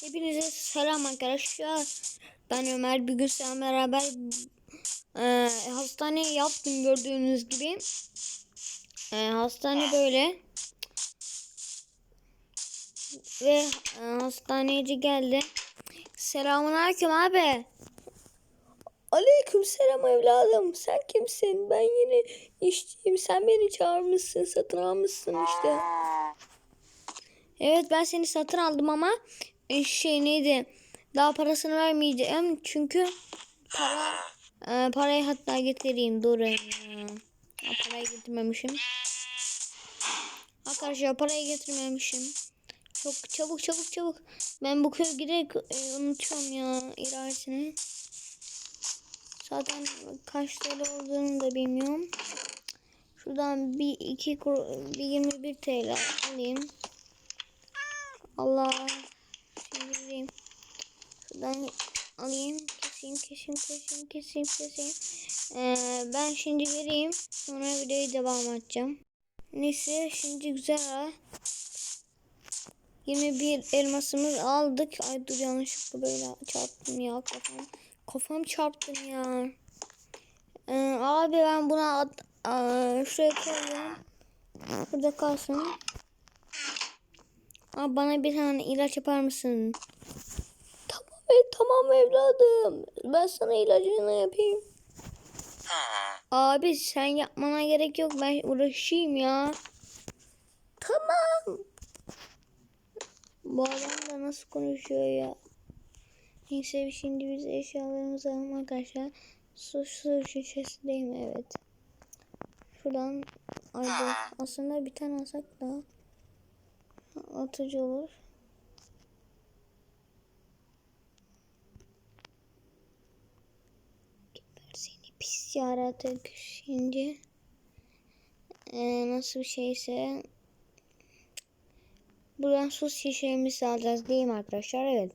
Hepinize selam arkadaşlar. Ben Ömer. Bugün sizlerle beraber e, hastaneye yaptım gördüğünüz gibi. E, hastane böyle. Ve e, hastaneci geldi. Selamun aleyküm abi. Aleyküm selam evladım. Sen kimsin? Ben yeni işçiyim. Sen beni çağırmışsın. Satın almışsın işte. Evet ben seni satın aldım ama şey neydi? Daha parasını vermeyeceğim çünkü para e, parayı hatta getireyim dur. e, parayı getirmemişim. Arkadaşlar parayı getirmemişim. Çok çabuk çabuk çabuk. Ben bu köy giderek e, unutuyorum ya ilerisini. Zaten kaç TL olduğunu da bilmiyorum. Şuradan bir iki bir 21 TL alayım. Allah. Şuradan alayım. Keseyim, keseyim, keseyim, keseyim, keseyim. Ee, ben şimdi vereyim. Sonra videoyu devam edeceğim. Neyse şimdi güzel. ha. 21 elmasımız aldık. Ay dur yanlışlıkla böyle çarptım ya kafam. Kafam çarptım ya. Ee, abi ben buna at, Aa, şuraya koyuyorum. Burada kalsın. Abi bana bir tane ilaç yapar mısın? Tamam, e, tamam evladım. Ben sana ilacını yapayım. Abi sen yapmana gerek yok. Ben uğraşayım ya. Tamam. Bu adam da nasıl konuşuyor ya? Neyse şimdi biz eşyalarımızı alalım arkadaşlar. Su, su şişesi değil mi? Evet. Şuradan ay dur. Aslında bir tane alsak da atıcı olur. Geber seni pis yaratık şimdi. Ee, nasıl bir şeyse buradan su şişemizi alacağız değil mi arkadaşlar? Evet.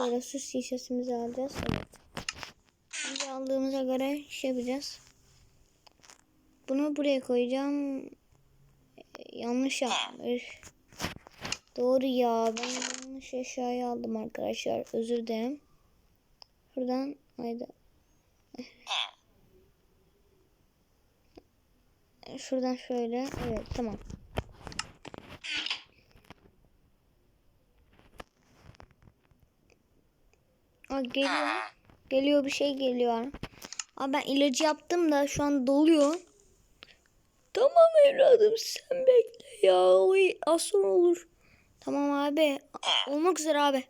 Böyle su şişesimizi alacağız. Evet. Şimdi aldığımıza göre şey yapacağız. Bunu buraya koyacağım. Ee, Yanlış yapmış. Doğru ya. Ben yanlış eşyayı aldım arkadaşlar. Özür dilerim. Şuradan haydi. Şuradan şöyle. Evet tamam. Aa, geliyor. Geliyor bir şey geliyor. Aa, ben ilacı yaptım da şu an doluyor. Tamam evladım sen bekle ya. Oy, az sonra olur. Tamam abi. Olmak üzere abi.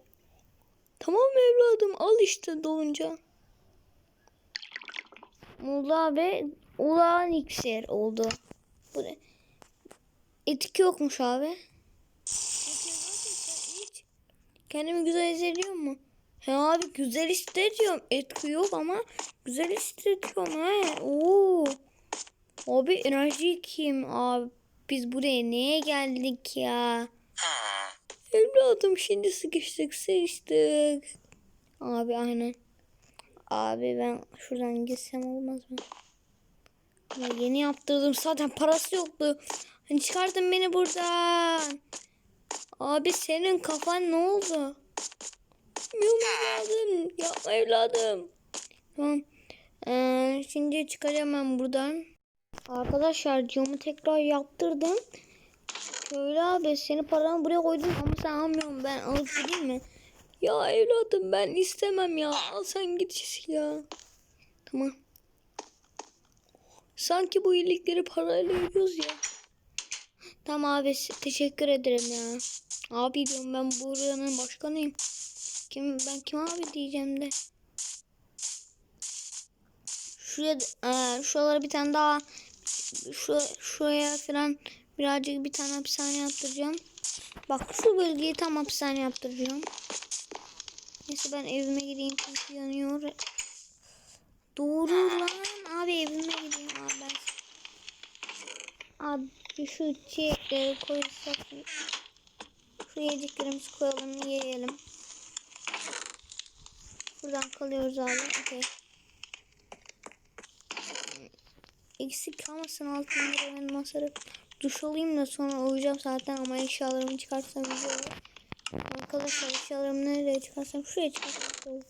Tamam evladım al işte dolunca. Oldu abi. Ulan iksir oldu. Bu ne? Etki yokmuş abi. Kendimi güzel hissediyor mu? He abi güzel hissediyorum. Etki yok ama güzel hissediyorum he. Oo. Abi enerji kim? Abi biz buraya neye geldik ya? Evladım şimdi sıkıştık sıkıştık. Abi aynen. Abi ben şuradan gitsem olmaz mı? Ya yeni yaptırdım zaten parası yoktu. Hani çıkardın beni buradan. Abi senin kafan ne oldu? Bilmiyorum evladım. Yapma evladım. Tamam. Ee, şimdi çıkacağım ben buradan. Arkadaşlar camı tekrar yaptırdım. Şöyle abi seni paranı buraya koydum ama sen almıyorum ben alıp gideyim mi? Ya evladım ben istemem ya. Al sen git ya. Tamam. Sanki bu iyilikleri parayla ödüyoruz ya. Tamam abi teşekkür ederim ya. Abi diyorum ben buranın başkanıyım. Kim ben kim abi diyeceğim de. Şuraya e, şuralara bir tane daha şu şuraya falan birazcık bir tane hapishane yaptıracağım. Bak şu bölgeyi tam hapishane yaptıracağım. Neyse ben evime gideyim çünkü yanıyor. Doğru lan abi evime gideyim abi şu çiçekleri koysak şu yediklerimizi koyalım yiyelim. Buradan kalıyoruz abi. Okey. Eksik kalmasın altında ben masarı duş alayım da sonra uyuyacağım zaten ama eşyalarımı çıkartsam güzel olur. Arkadaşlar inşallah nereye çıkarsam şuraya çıkarsam.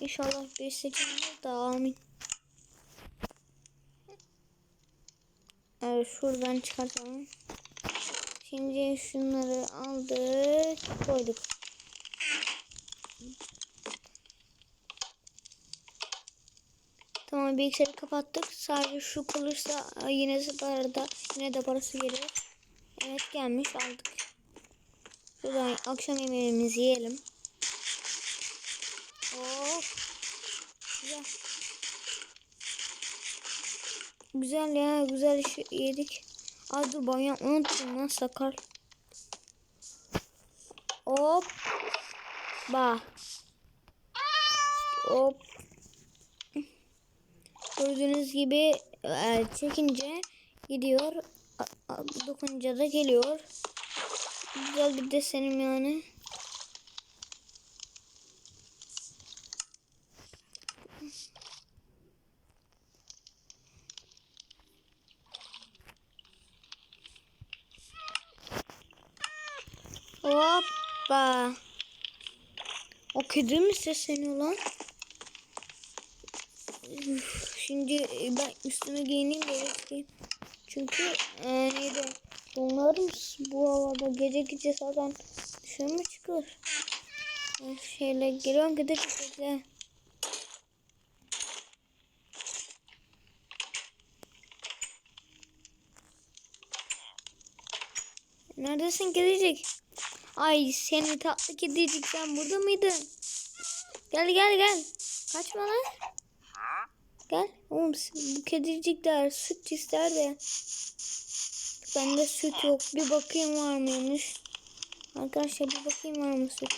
İnşallah bir seçimler da amin. Evet şuradan çıkartalım. Şimdi şunları aldık koyduk. Tamam bilgisayarı kapattık. Sadece şu kalırsa yine de arada yine de parası gelir. Evet gelmiş aldık. Şuradan akşam yemeğimizi yiyelim. Oh. Güzel. Güzel ya güzel iş yedik. Ay dur ben ya lan sakar. Hop. Ba. Hop. Gördüğünüz gibi e, çekince gidiyor. A- a- Dokununca da geliyor. Güzel bir desenim yani. Hoppa. O kedi mi sesleniyor lan? Şimdi ben üstümü giyineyim çıkayım. Çünkü e, neydi? Donlarım bu havada gece gece zaten dışarı mı çıkar? Ben şeyle geliyorum gide gide. Neredesin kedicik? Ay seni tatlı kedicik sen burada mıydın? Gel gel gel. Kaçma lan. Gel. Oğlum bu kedicikler süt ister de. Bende süt yok. Bir bakayım var mıymış. Arkadaşlar bir bakayım var mı süt.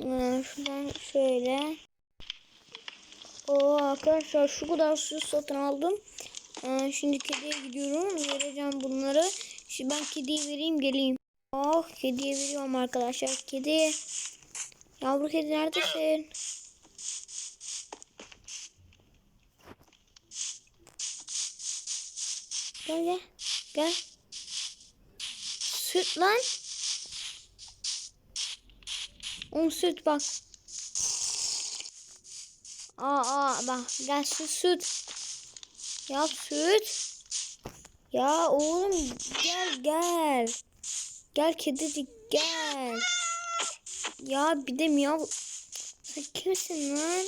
Ee, şuradan şöyle. Oo arkadaşlar şu kadar süt satın aldım. Ee, şimdi kediye gidiyorum. Vereceğim bunları. Şimdi ben kediye vereyim geleyim. Oh kediye veriyorum arkadaşlar. Kedi. Yavru kedi neredesin? Gel gel. Gel. Süt lan. Un süt bak. Aa, aa bak gel süt süt. Yap süt. Ya oğlum gel gel. Gel kedicik gel. Ya bir de miyav. Sen kimsin lan?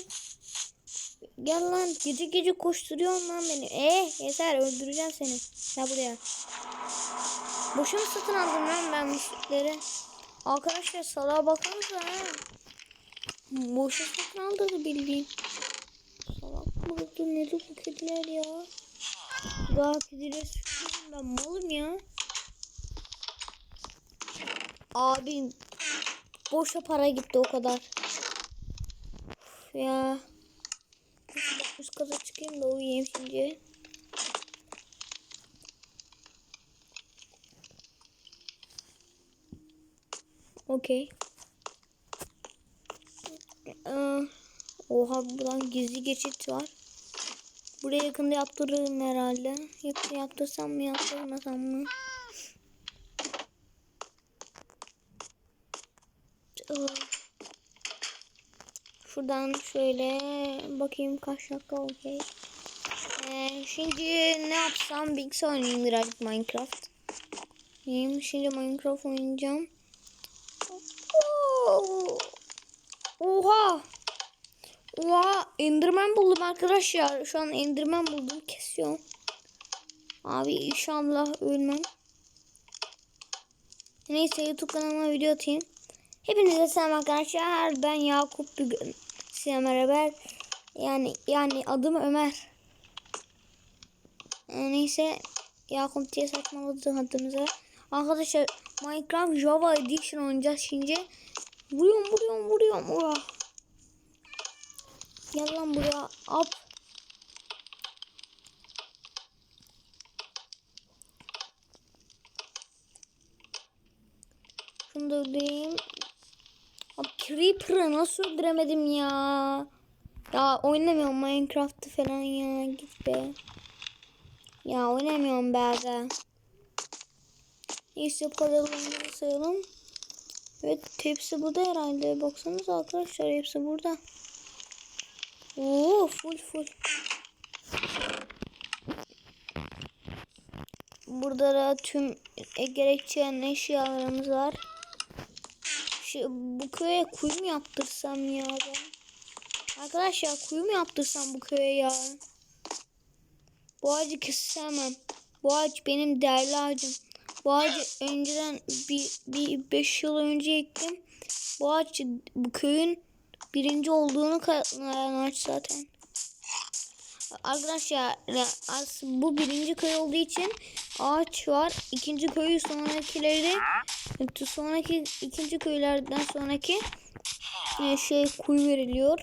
Gel lan gece gece koşturuyorsun lan beni. Eh yeter öldüreceğim seni. Gel buraya. Boşa mı satın aldım lan ben sütleri? Arkadaşlar salağa baksanıza ha. Boşa satın aldığını bildiğin. Salak mıdır nedir bu kediler ya? Daha kediler sütlerim ben malım ya. Abi boşa para gitti o kadar. Üf ya. Üst kata çıkayım da uyuyayım şimdi. Okey. Ee, Oha buradan gizli geçit var. Buraya yakında yaptırırım herhalde. Yap yaptırsam mı yaptırmasam mı? Ee, Şuradan şöyle bakayım kaç dakika okey. Ee, şimdi ne yapsam bilgisayar oynayayım birazcık Minecraft. Neyim? Şimdi Minecraft oynayacağım. Oo! Oha! Oha! Enderman buldum arkadaşlar. Şu an Enderman buldum. Kesiyorum. Abi inşallah ölmem. Neyse YouTube kanalıma video atayım. Hepinize selam arkadaşlar. Ben Yakup bugün size beraber yani yani adım Ömer. Ee, neyse Yakup diye saçmaladım adımıza. Arkadaşlar Minecraft Java Edition oynayacağız şimdi. Vuruyorum vuruyorum vuruyorum. Ura. Gel lan buraya. Up. Şunu da öldüreyim. Creeper'ı nasıl öldüremedim ya? Ya oynamıyorum Minecraft'ı falan ya. Git be. Ya oynamıyorum be aga. Neyse paralarımızı sayalım. Evet hepsi burada herhalde. Baksanıza arkadaşlar hepsi burada. Oo full full. Burada da tüm gerekçen eşyalarımız var. Şu, bu köye kuyu mu yaptırsam ya ben? Arkadaşlar kuyu mu yaptırsam bu köye ya? Bu ağacı kesemem. Bu ağaç benim değerli ağacım. Bu ağacı önceden bir, bir beş yıl önce ektim. Bu ağaç bu köyün birinci olduğunu kanıtlayan ağaç zaten. Arkadaşlar bu birinci köy olduğu için ağaç var. İkinci köyü sonrakileri sonraki ikinci köylerden sonraki e, şey kuyu veriliyor.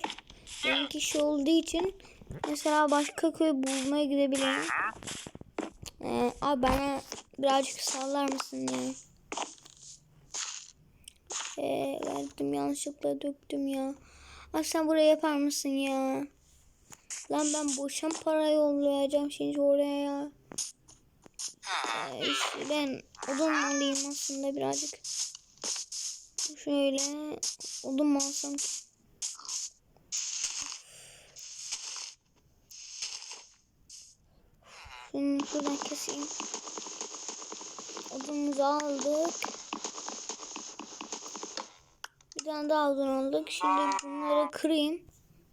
Benimki şey olduğu için mesela başka köy bulmaya gidebilirim. Ee, abi bana birazcık sallar mısın ya? Ee, verdim yanlışlıkla döktüm ya. Abi sen buraya yapar mısın ya? Lan ben boşan para yollayacağım şimdi oraya ya. Ee, işte ben odun alayım aslında birazcık. Şöyle odun alsam ki? Şunu şuradan keseyim. Odunumuzu aldık. Bir tane daha odun aldık. Şimdi bunları kırayım.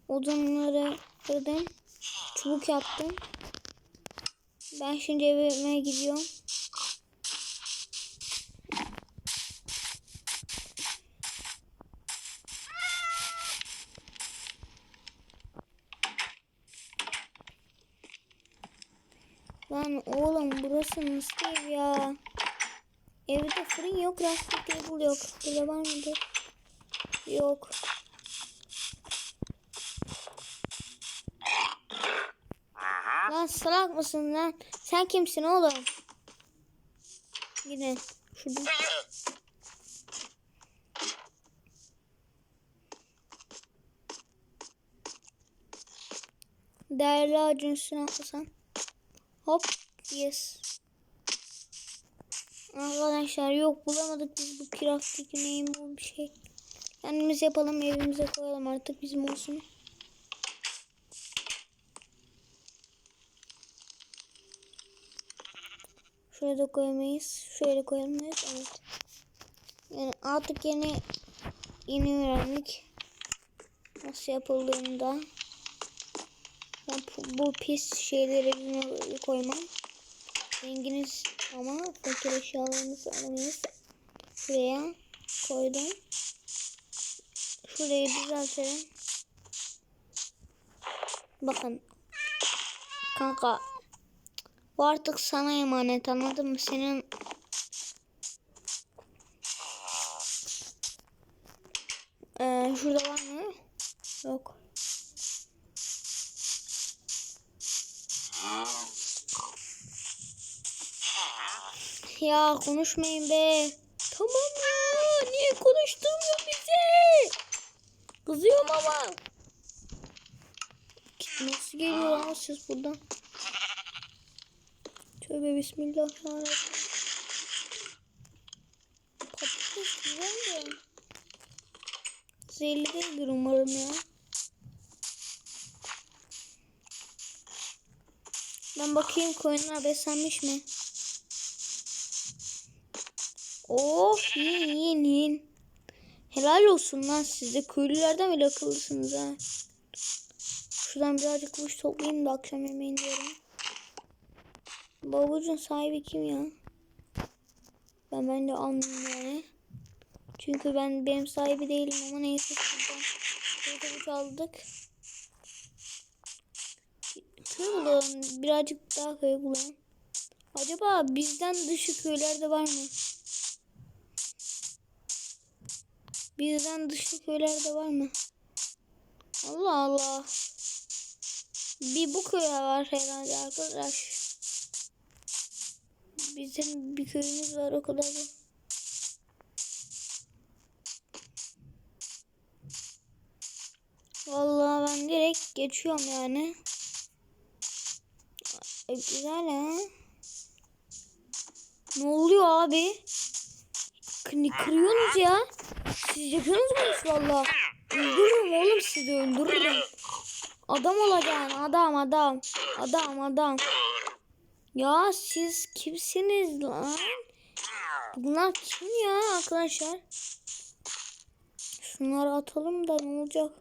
Odunları kırdım. Çubuk yaptım. Ben şimdi evime gidiyorum. Lan oğlum burası nasıl ev ya? Evde fırın yok, rafting table yok. Var mıydı? Yok. Lan salak mısın lan? Sen kimsin oğlum? Gidin. Şurada. Değerli ağacın üstüne atlasam. Hop. Yes. Arkadaşlar yok bulamadık biz bu crafting neyim bu bir şey. Kendimiz yapalım evimize koyalım artık bizim olsun. Şuraya da koyamayız. Şöyle koyamayız. Evet. Yani artık yeni yeni öğrendik. Nasıl yapıldığını da. Ben bu, bu pis şeyleri koymam. Zenginiz ama fakir eşyalarımızı alamayız. Şuraya koydum. Şurayı düzeltelim. Bakın. Kanka. Bu artık sana emanet anladın mı? Senin ee, şurada var mı? Yok. Ya konuşmayın be. Tamam ya. Niye konuşturmuyor bizi? Kızıyorum ama. Nasıl geliyor lan siz buradan? Tövbe bismillahirrahmanirrahim. Patates güzel de. Zehirli değildir umarım ya. Ben bakayım koyunlar beslenmiş mi? Oh yiyin yiyin yiyin. Helal olsun lan size. Köylülerden bile akıllısınız ha. Şuradan birazcık kuş toplayayım da akşam yemeğini diyorum. Babucun sahibi kim ya? Ben ben de anlıyorum yani. Çünkü ben benim sahibi değilim ama neyse. Burada kuş aldık. Tığ birazcık daha köy bulalım. Acaba bizden dışı köylerde var mı? Bizden dışı köylerde var mı? Allah Allah. Bir bu köy var herhalde arkadaş. Bizim bir köyümüz var o kadar da. Vallahi ben direkt geçiyorum yani. E, güzel ha. Ne oluyor abi? Kını kırıyorsunuz ya. Siz yapıyorsunuz mu iş valla? Öldürürüm oğlum sizi öldürürüm. Adam olacaksın adam adam. Adam adam. Ya siz kimsiniz lan? Bunlar kim ya arkadaşlar? Şunları atalım da ne olacak?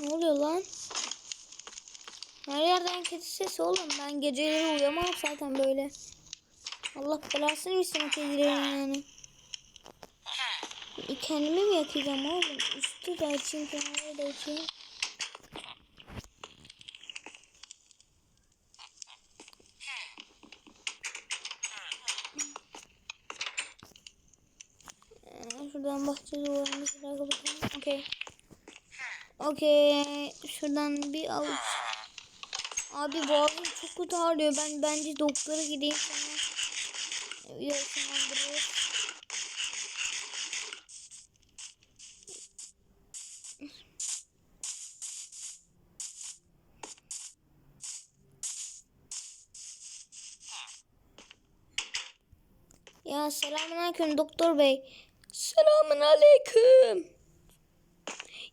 Ne oluyor lan? Her sesi oğlum. Ben geceleri uyuyamam zaten böyle. Allah belasını versin kedilerin yani. Kendimi mi yakacağım oğlum? Üstü de açayım, kenarı da açayım. Ee, Şuradan bahçe duvarımızı da bakalım. Okey. Okey. Şuradan bir avuç. Abi boğazım çok kötü ağrıyor. Ben bence doktora gideyim sonra. Yaşlandırır. Ya selamünaleyküm doktor bey. Selamünaleyküm.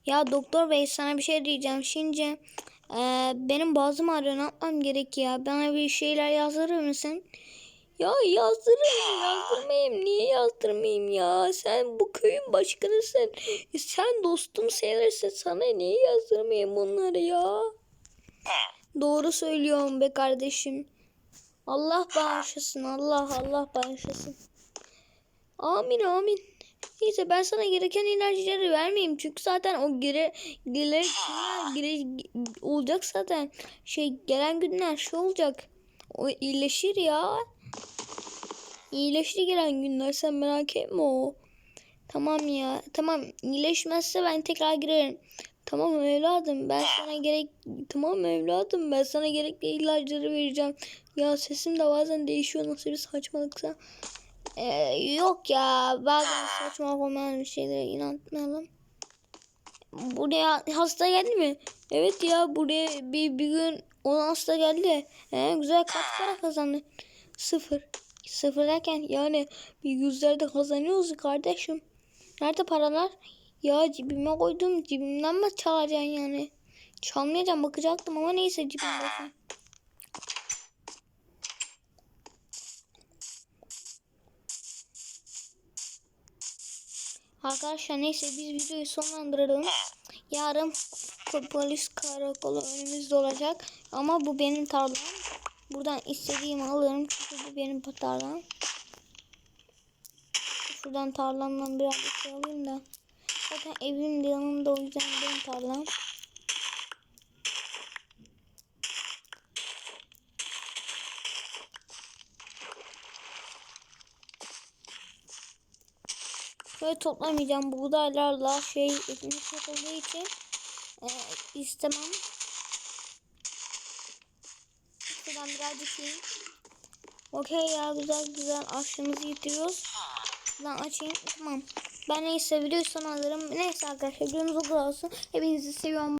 Ya doktor bey sana bir şey diyeceğim. Şimdi eee, benim boğazım ağrıyor. Ne yapmam gerek ya? Bana bir şeyler yazdırır mısın? Ya yazdırırım yazdırmayayım. Niye yazdırmayayım ya? Sen bu köyün başkanısın. E, Sen dostum sayılırsın. Sana niye yazdırmayayım bunları ya? Doğru söylüyorum be kardeşim. Allah bağışlasın. Allah Allah bağışlasın. Amin amin. Neyse ben sana gereken ilaçları vermeyeyim. Çünkü zaten o gire gire gire olacak zaten. Şey gelen günler şey olacak. O iyileşir ya. İyileşir gelen günler sen merak etme o. Tamam ya. Tamam iyileşmezse ben tekrar girerim. Tamam evladım ben sana gerek tamam evladım ben sana gerekli ilaçları vereceğim. Ya sesim de bazen değişiyor nasıl bir saçmalıksa. Ee, yok ya bazen saçma olmayan bir şeylere inanmayalım. Buraya hasta geldi mi? Evet ya buraya bir, bir gün ona hasta geldi. Ee, güzel kaç para kazandı? Sıfır. Sıfır derken yani bir yüzlerde kazanıyoruz kardeşim. Nerede paralar? Ya cebime koydum. Cebimden mi çalacaksın yani? Çalmayacağım bakacaktım ama neyse cebimde. Arkadaşlar neyse biz videoyu sonlandıralım. Yarın po- polis karakolu önümüzde olacak. Ama bu benim tarlam. Buradan istediğimi alırım. Çünkü bu benim tarlam. Şuradan tarlamdan biraz bir şey alayım da. Zaten evim de yanımda o yüzden benim tarlam. Böyle toplamayacağım buğdaylarla şey ekmek yapıldığı için e, istemem. Şuradan birazcık yiyeyim. Okey ya güzel güzel aşımızı yitiriyoruz. Şuradan açayım tamam. Ben neyse son alırım. Neyse arkadaşlar videomuz o kadar olsun. Hepinizi seviyorum.